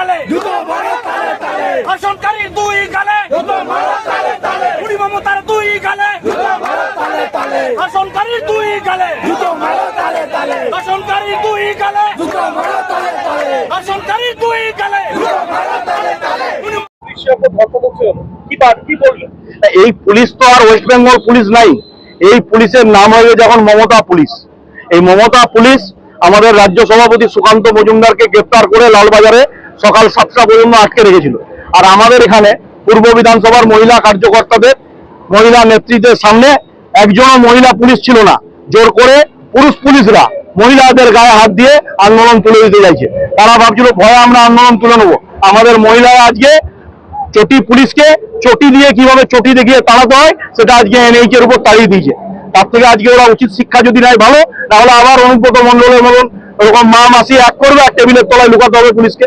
জুতো মারো তালে তালে শাসনকারীর দুই গালে জুতো মারো তালে তালে মমতার দুই গালে জুতো মারো তালে তালে শাসনকারীর দুই গালে জুতো মারো তালে তালে শাসনকারীর দুই গালে জুতো মারো তালে তালে শাসনকারীর দুই গালে জুতো মারো তালে তালে কি বাদ কি বলবেন এই পুলিশ তো আর ওয়েস্ট বেঙ্গল পুলিশ নাই। এই পুলিশের নাম হয়ে যখন মমতা পুলিশ। এই মমতা পুলিশ আমাদের রাজ্য সভাপতি সুকান্ত মজুমদারকে গ্রেপ্তার করে লালবাজারে সকাল সাতটা পর্যন্ত আটকে রেখেছিল। আর আমাদের এখানে পূর্ব বিধানসভার মহিলা কার্যকর্তাদের, মহিলা নেতৃত্বের সামনে একজনও মহিলা পুলিশ ছিল না। জোর করে পুরুষ পুলিশরা মহিলাদের গায়ে হাত দিয়ে আন্দোলন তুলে দিতে চাইছে। তারা ভাবছিল, ভয়ে আমরা আন্দোলন তুলে নেব। আমাদের মহিলারা আজকে চটি পুলিশকে, চটি দিয়ে কীভাবে চটি দেখিয়ে তাড়াতে হয়, সেটা আজকে এনএইচ এর উপর তাড়িয়ে দিয়েছে। তার থেকে আজকে ওরা উচিত শিক্ষা যদি নেয় ভালো, তাহলে আবার অনুব্রত মন্ডলের মতন ওরকম মা মাসি এক করবে আর টেবিলের তলায় লুকাতে হবে পুলিশকে।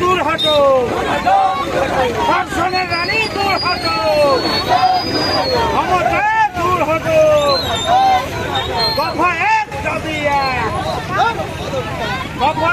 দূর হটো। ধর্ষণের রানী দূর হটো। মমতা দূর হটো। দফা এক দাবি এক দফা